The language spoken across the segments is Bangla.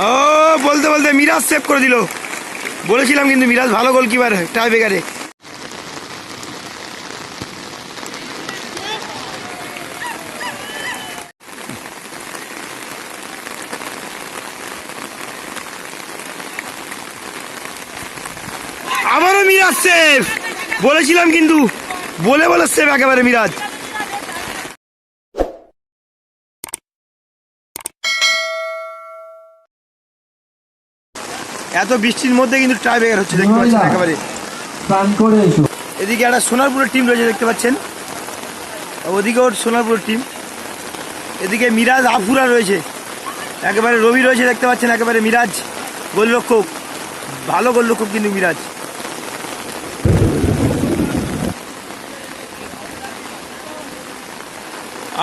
ও, বলতে বলতে মিরাজ সেভ করে দিল। বলেছিলাম কিন্তু মিরাজ ভালো গোলকিপার টাই বেকারে আবারও মিরাজ সেভ বলেছিলাম কিন্তু, বলে বলে সেভ একেবারে মিরাজ। এত বৃষ্টির মধ্যে কিন্তু টাই বেকার হচ্ছে দেখতে পাচ্ছেন একেবারে। এদিকে একটা সোনারপুরের টিম রয়েছে দেখতে পাচ্ছেন। ওদিকে ওর সোনারপুরের টিম এদিকে মিরাজ আফুরা রয়েছে। একেবারে রবি রয়েছে দেখতে পাচ্ছেন একেবারে মিরাজ গোলরক্ষক। ভালো গোলরক্ষক কিন্তু মিরাজ।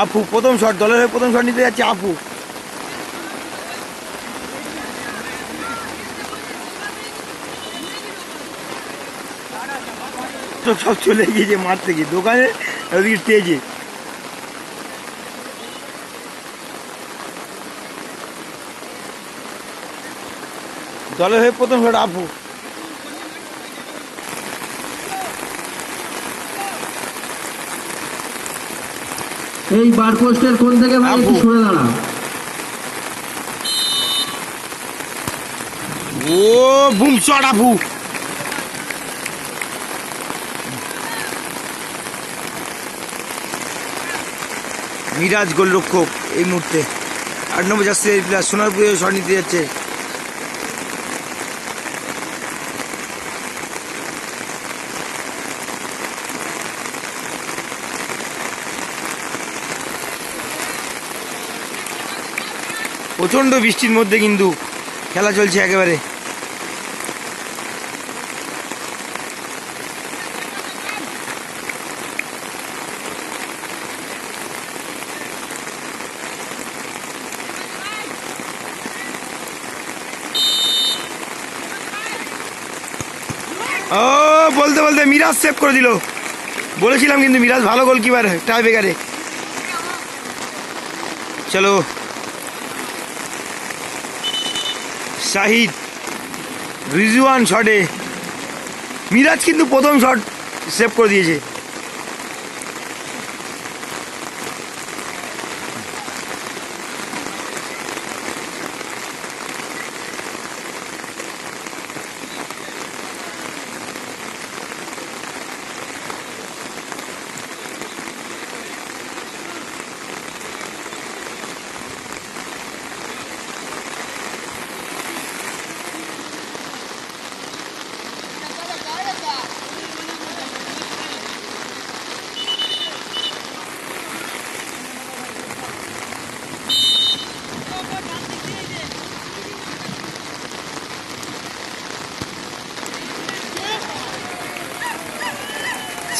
আপু প্রথম শট দলের হয়ে প্রথম শট নিতে যাচ্ছে আপু তো সব চলে গিয়েছে মাঠ থেকে। দোকানে ওদিকে স্টেজে দলের হয়ে প্রথম শট আপু এই বার পোস্টের কোন থেকে ভাই একটু। সরে দাঁড়া ও বুম শট আপু মিরাজ গোলরক্ষক এই মুহূর্তে। আট নম্বর যাচ্ছে সোনারপুরে শট নিতে যাচ্ছে। প্রচণ্ড বৃষ্টির মধ্যে কিন্তু খেলা চলছে একেবারে। ও, বলতে বলতে মিরাজ সেভ করে দিল। বলেছিলাম কিন্তু মিরাজ ভালো গোলকিপার টাই বেকারে চলো। শাহিদ রিজুয়ান শটে মিরাজ কিন্তু প্রথম শট সেভ করে দিয়েছে।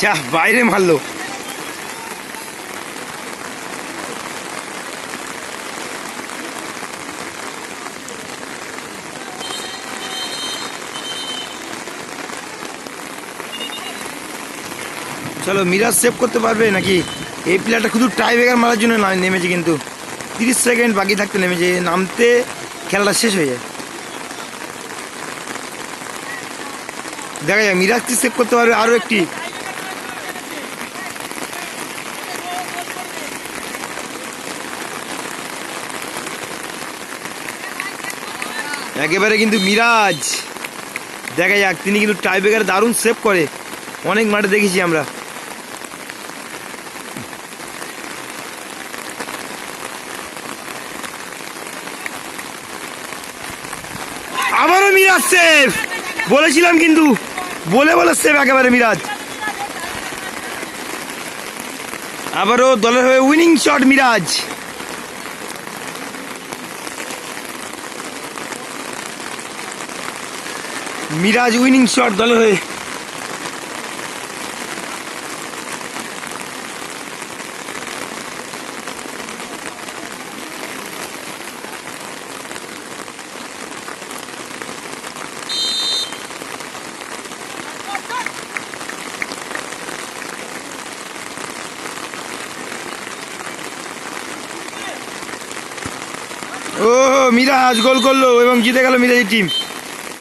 যা বাইরে মারলো। চলো, মিরাজ সেভ করতে পারবে নাকি? এই প্লেয়ারটা শুধু টাই ব্রেকার মারার জন্য নেমেছে কিন্তু। তিরিশ সেকেন্ড বাকি থাকতে নেমেছে, নামতে খেলাটা শেষ হয়ে যায়। দেখা যায় মিরাজ সেভ করতে পারবে আরও একটি। একেবারে কিন্তু মিরাজ। দেখা যাক, তিনি কিন্তু টাই ব্রেকার দারুণ সেভ করে। অনেক মাঠে দেখেছি আমরা। আবারও মিরাজ সেভ বলেছিলাম কিন্তু, বলে বলে সেভ একেবারে মিরাজ। আবারও দলের হয়ে winning shot Miraz. Miraz winning shot দলে হয়ে। ও মিরাজ গোল করল এবং জিতে গেল মিরাজের টিম